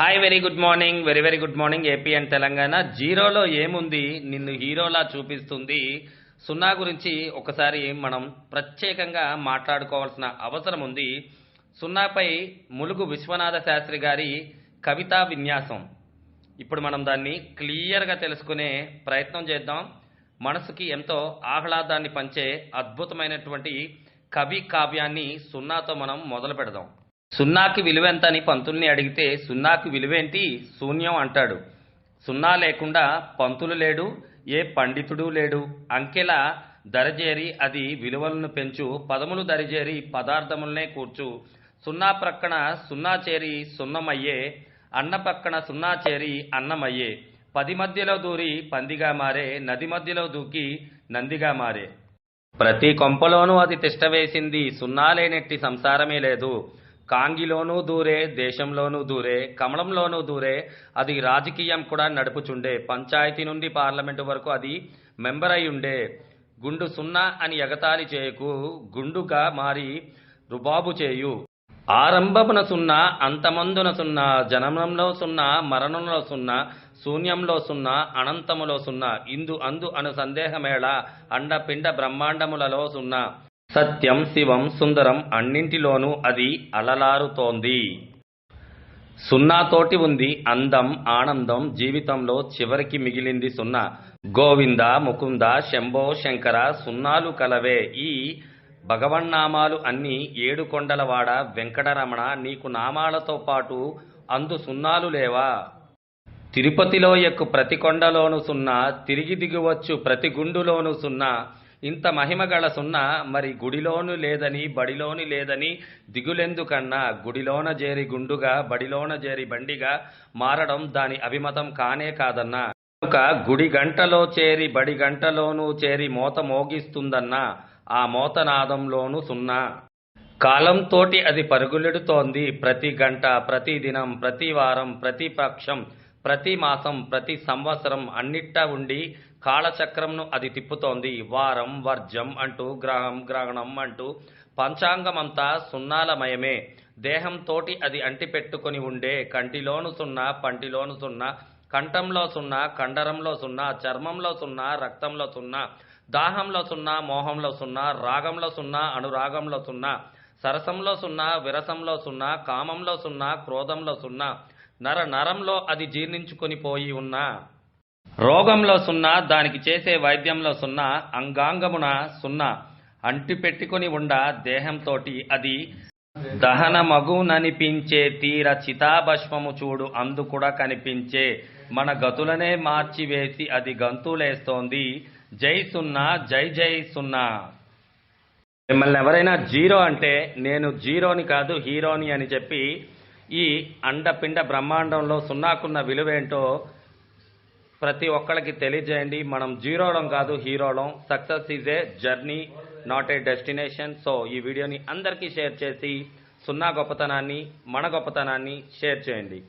Hi very good morning very very good morning AP and Telangana జీరోలో ఏముంది? నిన్ను హీరోలా చూపిస్తుంది. సున్నా గురించి ఒకసారి మనం ప్రత్యేకంగా మాట్లాడుకోవాల్సిన అవసరం ఉంది. సున్నాపై ములుగు విశ్వనాథ శాస్త్రి గారి కవితా విన్యాసం. ఇప్పుడు మనం దాన్ని క్లియర్గా తెలుసుకునే ప్రయత్నం చేద్దాం. మనసుకి ఎంతో ఆహ్లాదాన్ని పంచే అద్భుతమైనటువంటి కవి కావ్యాన్ని సున్నాతో మనం మొదలు పెడదాం సున్నాకి విలువ ఎంత అని పంతుల్ని అడిగితే సున్నాకి విలువేంటి? శూన్యం అంటాడు. సున్నా లేకుండా పంతులు లేడు ఏ పండితుడు లేడు. అంకెల దరజేరి అది విలువలను పెంచు పదములు దరిజేరి పదార్థములనే కూర్చు. సున్నా ప్రక్కన సున్నా చేరి సున్నమయ్యే అన్న పక్కన సున్నా చేరి అన్నమయ్యే. పది మధ్యలో దూరి పందిగా మారే నది మధ్యలో దూకి నందిగా మారే. ప్రతి కొంపలోనూ అది తిష్టవేసింది సున్నా లేనెట్టి సంసారమే లేదు. కాంగిలోనూ దూరే దేశంలోనూ దూరే కమలంలోనూ దూరే అది రాజకీయం కూడా నడుపుచుండే. పంచాయతీ నుండి పార్లమెంటు వరకు అది మెంబర్ అయి ఉండే గుండు సున్నా అని ఎగతాళి చేయకు గుండుగా మారి రుబాబు చేయు. ఆరంభమున సున్నా అంతమందున సున్నా జననంలో సున్నా మరణంలో సున్నా శూన్యంలో సున్నా అనంతములో సున్నా ఇందు అందు అను సందేహమేళ అండపిండ బ్రహ్మాండములలో సున్నా. సత్యం శివం సుందరం అన్నింటిలోనూ అది అలలారుతోంది. సున్నాతోటి ఉంది అందం ఆనందం జీవితంలో చివరికి మిగిలింది సున్నా. గోవింద ముకుంద శంభో శంకర సున్నాలు కలవే ఈ భగవన్నామాలు అన్నీ ఏడు కొండలవాడ వెంకటరమణ నీకు నామాలతో పాటు అందు సున్నాలు లేవా? తిరుపతిలో ఎక్కు ప్రతి కొండలోను సున్నా తిరిగి దిగువచ్చు ప్రతి గుండులోను సున్నా. ఇంత మహిమగల సున్నా మరి గుడిలోను లేదని బడిలోని లేదని దిగులెందుకన్నా గుడిలోన చేరి గుండుగా బడిలోన చేరి బండిగా మారడం దాని అభిమతం కానే కాదన్నా. ఒక గుడి గంటలో చేరి బడి గంటలోనూ చేరి మోత మోగిస్తుందన్నా ఆ మోతనాదంలోనూ సున్నా. కాలంతోటి అది పరుగులెడుతోంది. ప్రతి గంట ప్రతి దినం ప్రతి వారం ప్రతి పక్షం ప్రతి మాసం ప్రతి సంవత్సరం అన్నిట్టా ఉండి కాలచక్రంను అది తిప్పుతోంది. వారం వర్జం అంటూ గ్రహం గ్రహణం అంటూ పంచాంగమంతా సున్నాలమయమే. దేహంతోటి అది అంటిపెట్టుకొని ఉండే కంటిలోను సున్నా పంటిలోను సున్నా కంఠంలో సున్నా కండరంలో సున్నా చర్మంలో సున్నా రక్తంలో సున్నా దాహంలో సున్నా మోహంలో సున్నా రాగంలో సున్నా అనురాగంలో సున్నా సరసంలో సున్నా విరసంలో సున్నా కామంలో సున్నా క్రోధంలో సున్నా నర నరంలో అది జీర్ణించుకొని పోయి ఉన్నా రోగంలో సున్నా దానికి చేసే వైద్యంలో సున్నా అంగాంగమున సున్నా అంటి పెట్టుకొని ఉండ దేహంతోటి అది దహన మగుననిపించే తీర చితాభస్మము చూడు అందు కూడా కనిపించే. మన గతులనే మార్చివేసి అది గంతులేస్తోంది. జై సున్నా జై జై సున్నా. మిమ్మల్ని ఎవరైనా జీరో అంటే నేను జీరోని కాదు హీరోని అని చెప్పి ఈ అండపిండ బ్రహ్మాండంలో సున్నాకున్న విలువేంటో ప్రతి ఒక్కళ్ళకి తెలియజేయండి. మనం జీరోడం కాదు హీరోడం success is a journey not a destination. So ఈ వీడియోని అందరికీ షేర్ చేసి సున్నా గొప్పతనాన్ని మన గొప్పతనాన్ని షేర్ చేయండి.